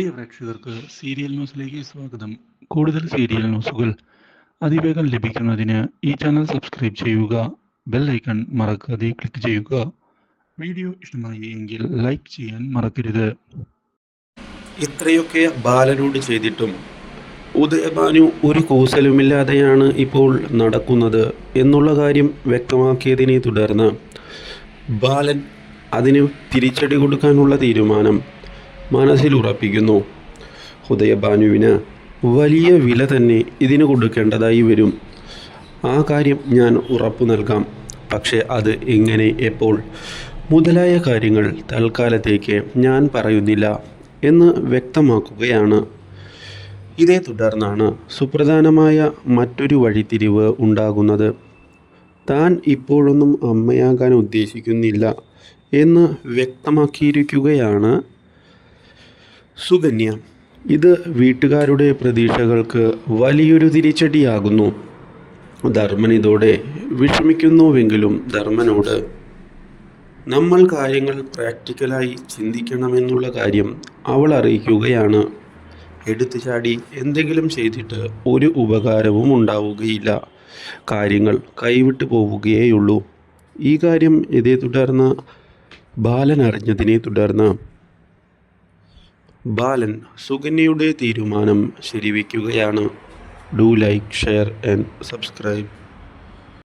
പ്രിയ പ്രേക്ഷകർക്ക് സീരിയൽ ന്യൂസിലേക്ക് സ്വാഗതം. കൂടുതൽ സീരിയൽ ന്യൂസുകൾ അതിവേഗം ലഭിക്കുന്നതിന് ഈ ചാനൽ സബ്സ്ക്രൈബ് ചെയ്യുക ബെൽ ഐക്കൺ മറക്കാതെ ക്ലിക്ക് ചെയ്യുക. വീഡിയോ ഇഷ്ടമായി എങ്കിൽ ലൈക്ക് ചെയ്യാൻ മറക്കരുത്. ഇത്രയൊക്കെ ബാലനോട് ചെയ്തിട്ടും ഉദയഭാനു ഒരു കൂസലുമില്ലാതെയാണ് ഇപ്പോൾ നടക്കുന്നത് എന്നുള്ള കാര്യം വ്യക്തമാക്കിയതിനെ തുടർന്ന് ബാലൻ അതിന് തിരിച്ചടി കൊടുക്കാനുള്ള തീരുമാനം മനസ്സിൽ ഉറപ്പിക്കുന്നു. ഉദയഭാനുവിന് വലിയ വില തന്നെ ഇതിന് കൊടുക്കേണ്ടതായി വരും. ആ കാര്യം ഞാൻ ഉറപ്പു നൽകാം. പക്ഷേ അത് എങ്ങനെ എപ്പോൾ? മുതലായ കാര്യങ്ങൾ തൽക്കാലത്തേക്ക് ഞാൻ പറയുന്നില്ല എന്ന് വ്യക്തമാക്കുകയാണ്. ഇതേ തുടർന്നാണ് സുപ്രധാനമായ മറ്റൊരു വഴിത്തിരിവ് ഉണ്ടാകുന്നത്. താൻ ഇപ്പോഴൊന്നും അമ്മയാകാൻ ഉദ്ദേശിക്കുന്നില്ല എന്ന് വ്യക്തമാക്കിയിരിക്കുകയാണ് സുകന്യ. ഇത് വീട്ടുകാരുടെ പ്രതീക്ഷകൾക്ക് വലിയൊരു തിരിച്ചടിയാകുന്നു. ധർമ്മൻ ഇതോടെ വിഷമിക്കുന്നുവെങ്കിലും ധർമ്മനോട് നമ്മൾ കാര്യങ്ങൾ പ്രാക്ടിക്കലായി ചിന്തിക്കണമെന്നുള്ള കാര്യം അവൾ അറിയിക്കുകയാണ്. എടുത്തു ചാടി എന്തെങ്കിലും ചെയ്തിട്ട് ഒരു ഉപകാരവും ഉണ്ടാവുകയില്ല. കാര്യങ്ങൾ കൈവിട്ടു പോവുകയേയുള്ളൂ. ഈ കാര്യം ഇതേ തുടർന്ന് ബാലൻ അറിഞ്ഞതിനെ തുടർന്ന് ബാലൻ സുകന്യയുടെ തീരുമാനം ശരിവയ്ക്കുകയാണ് do like share and subscribe.